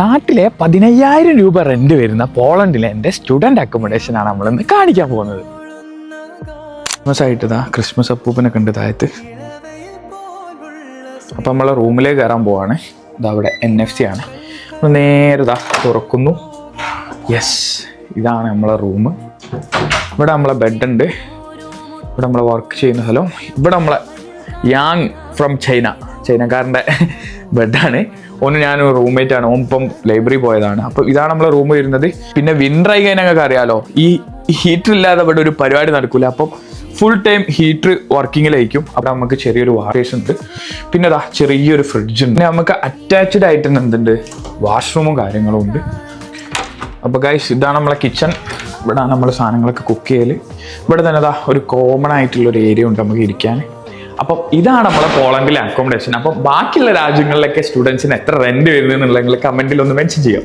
നാട്ടിലെ പതിനയ്യായിരം രൂപ റെന്റ് വരുന്ന പോളണ്ടിലെ എന്റെ സ്റ്റുഡന്റ് ആണ് നമ്മളിന്ന് കാണിക്കാൻ പോകുന്നത്. ക്രിസ്മസ് ആയിട്ട് ഇതാ ക്രിസ്മസ് അപ്പൂപ്പനൊക്കെ ഉണ്ട് താഴത്ത് അപ്പം നമ്മളെ റൂമിലേക്ക് കയറാൻ പോവാണ്. ഇതാ അവിടെ എൻ എഫ് സി ആണ്. നമ്മൾ നേരെ ഇതാ തുറക്കുന്നു. യെസ് ഇതാണ് നമ്മളെ റൂം. ഇവിടെ നമ്മളെ ബെഡ് ഉണ്ട്. ഇവിടെ നമ്മളെ വർക്ക് ചെയ്യുന്ന സ്ഥലം. ഇവിടെ നമ്മളെ യാങ് ഫ്രം ചൈന ചൈനക്കാരന്റെ ബെഡാണ്. ഒന്ന് ഞാൻ റൂംമേറ്റ് ആണ് ഓൻ ഇപ്പം ലൈബ്രറി പോയതാണ്. അപ്പോൾ ഇതാണ് നമ്മളെ റൂം വരുന്നത്. പിന്നെ വിന്റർ ആയി കഴിഞ്ഞാൽ ഞങ്ങൾക്ക് അറിയാലോ ഈ ഹീറ്റർ ഇല്ലാതെ ഇവിടെ ഒരു പരിപാടി നടക്കില്ല അപ്പം ഫുൾ ടൈം ഹീറ്റർ വർക്കിങ്ങിലായിരിക്കും അവിടെ നമുക്ക് ചെറിയൊരു വാഷേഴ്സ് ഉണ്ട്. പിന്നെ അതാ ചെറിയൊരു ഫ്രിഡ്ജ് ഉണ്ട്. പിന്നെ നമുക്ക് അറ്റാച്ച്ഡ് ആയിട്ട് തന്നെ എന്തുണ്ട്? വാഷ്റൂമും കാര്യങ്ങളും ഉണ്ട്. അപ്പോൾ ഗൈസ് ഇതാണ് നമ്മളെ കിച്ചൺ ഇവിടെ നമ്മൾ സാധനങ്ങളൊക്കെ കുക്ക് ചെയ്യൽ ഇവിടെ തന്നെ അതാ ഒരു കോമൺ ആയിട്ടുള്ള ഒരു ഏരിയ ഉണ്ട് നമുക്ക് ഇരിക്കാൻ. അപ്പം ഇതാണ് നമ്മളെ പോളണ്ടിലെ അക്കോമഡേഷൻ അപ്പം ബാക്കിയുള്ള രാജ്യങ്ങളിലൊക്കെ സ്റ്റുഡൻസിന് എത്ര റെന്റ് വരുന്നത് എന്നുള്ളത് നിങ്ങൾ കമന്റിൽ ഒന്ന് മെൻഷൻ ചെയ്യാം.